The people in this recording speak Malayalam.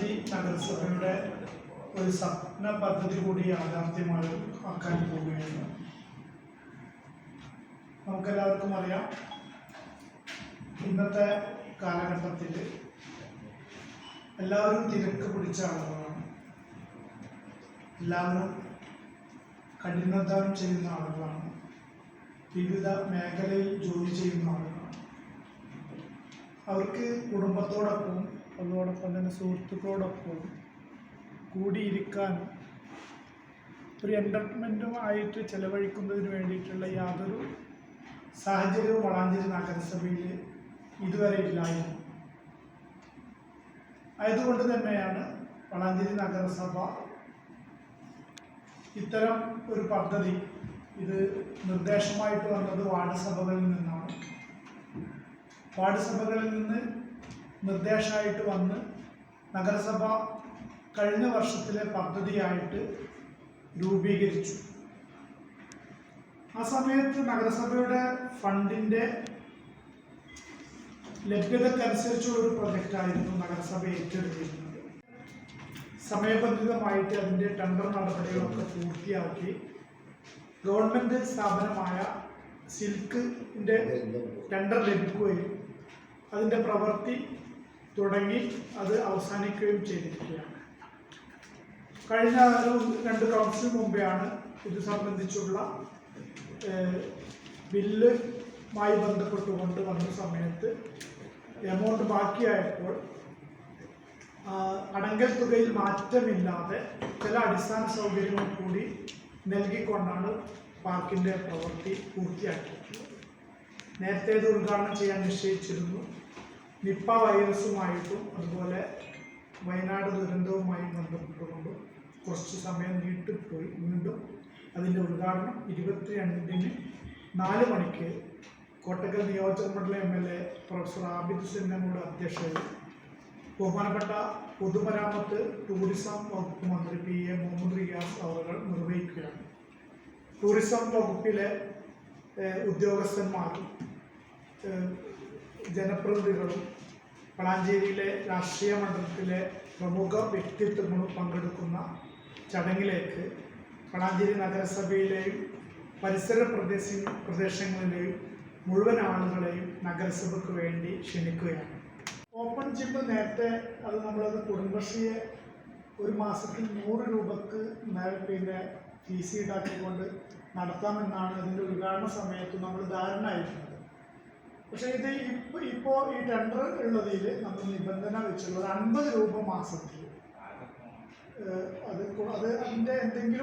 വളാഞ്ചേരി നഗരസഭയുടെ ഒരു സ്വപ്ന പദ്ധതി കൂടി യാഥാർത്ഥ്യമായി ആക്കാൻ പോവുകയാണ്. നമുക്കെല്ലാവർക്കും അറിയാം ഇന്നത്തെ കാലഘട്ടത്തിൽ എല്ലാവരും തിരക്ക് പിടിച്ച ആളുകളാണ്. എല്ലാവരും കഠിനാധ്വാനം ചെയ്യുന്ന ആളുകളാണ്. വിവിധ മേഖലയിൽ ജോലി ചെയ്യുന്ന ആളുകളാണ്. അവർക്ക് കുടുംബത്തോടൊപ്പം അതോടൊപ്പം തന്നെ സുഹൃത്തുക്കളോടൊപ്പം കൂടിയിരിക്കാനും ഒരു എന്റർടൈൻമെന്റുമായിട്ട് ചെലവഴിക്കുന്നതിന് വേണ്ടിയിട്ടുള്ള യാതൊരു സാഹചര്യവും വളാഞ്ചേരി നഗരസഭയിൽ ഇതുവരെ ഇല്ലായിരുന്നു. ആയതുകൊണ്ട് തന്നെയാണ് വളാഞ്ചേരി നഗരസഭ ഇത്തരം ഒരു പദ്ധതി ഇത് നിർദ്ദേശമായിട്ട് വന്നത് വാർഡ് സഭകളിൽ നിന്നാണ്. വാർഡ് സഭകളിൽ നിന്ന് നിർദ്ദേശമായിട്ട് വന്ന് നഗരസഭ കഴിഞ്ഞ വർഷത്തിലെ പദ്ധതിയായിട്ട് രൂപീകരിച്ചു. ആ സമയത്ത് നഗരസഭയുടെ ഫണ്ടിന്റെ ലഭ്യതക്കനുസരിച്ചുള്ള ഒരു പ്രൊജക്റ്റായിരുന്നു നഗരസഭ ഏറ്റെടുത്തിരുന്നത്. സമയബന്ധിതമായിട്ട് അതിന്റെ ടെൻഡർ നടപടികളൊക്കെ പൂർത്തിയാക്കി ഗവൺമെന്റ് സ്ഥാപനമായ സിൽക്കിന്റെ ടെൻഡർ ലഭിക്കുകയും അതിന്റെ പ്രവൃത്തി തുടങ്ങി അത് അവസാനിക്കുകയും ചെയ്തിരിക്കുകയാണ്. കഴിഞ്ഞ രണ്ട് കൗൺസിൽ മുമ്പെയാണ് ഇത് സംബന്ധിച്ചുള്ള ബില്ലുമായി ബന്ധപ്പെട്ടുകൊണ്ട് വന്ന സമയത്ത് എമൗണ്ട് ബാക്കിയായപ്പോൾ അടങ്കൽ തുകയിൽ മാറ്റമില്ലാതെ ചില അടിസ്ഥാന സൗകര്യങ്ങൾ കൂടി നൽകിക്കൊണ്ടാണ് പാർക്കിന്റെ പ്രവൃത്തി പൂർത്തിയാക്കിയിട്ടുള്ളത്. നേരത്തെ ഇത് ഉദ്ഘാടനം ചെയ്യാൻ നിശ്ചയിച്ചിരുന്നു. നിപ്പ വൈറസുമായിട്ടും അതുപോലെ വയനാട് ദുരന്തവുമായി ബന്ധപ്പെട്ടുകൊണ്ട് കുറച്ച് സമയം നീട്ടിപ്പോയി. വീണ്ടും അതിന്റെ ഉദ്ഘാടനം ഇരുപത്തി രണ്ടിന് നാല് മണിക്ക് കോട്ടക്കൽ നിയോജക മണ്ഡലം M L A professor Abid സിന്നങ്ങളുടെ അധ്യക്ഷതയിൽ ബഹുമാനപ്പെട്ട പൊതുമരാമത്ത് ടൂറിസം വകുപ്പ് മന്ത്രി പി എ മുഹമ്മദ് റിയാസ് അവർ നിർവഹിക്കുകയാണ്. ടൂറിസം വകുപ്പിലെ ഏഹ്, ജനപ്രതിനിധികളും പളാഞ്ചേരിയിലെ രാഷ്ട്രീയ മണ്ഡലത്തിലെ പ്രമുഖ വ്യക്തിത്വങ്ങളും പങ്കെടുക്കുന്ന ചടങ്ങിലേക്ക് പളാഞ്ചേരി നഗരസഭയിലെയും പരിസര പ്രദേശ പ്രദേശങ്ങളിലെയും മുഴുവൻ ആളുകളെയും നഗരസഭയ്ക്ക് വേണ്ടി ക്ഷണിക്കുകയാണ്. ഓപ്പൺ ജിമ്മ് നേരത്തെ അത് നമ്മളത് കുടുംബശ്രീയെ ഒരു മാസത്തിൽ നൂറ് രൂപക്ക് പിന്നെ ഫീസ് ഈടാക്കിക്കൊണ്ട് നടത്താമെന്നാണ് അതിന്റെ ഉദ്ഘാടന സമയത്ത് നമ്മൾ ധാരണയായിരുന്നത് പക്ഷേ ഇത് ഇപ്പോൾ ഇപ്പോൾ ഈ ടെൻഡർ ഉള്ളതിൽ നമ്മൾ നിബന്ധന വെച്ചുള്ളത് അൻപത് രൂപ മാസത്തിൽ അത് അത് അതിന്റെ എന്തെങ്കിലും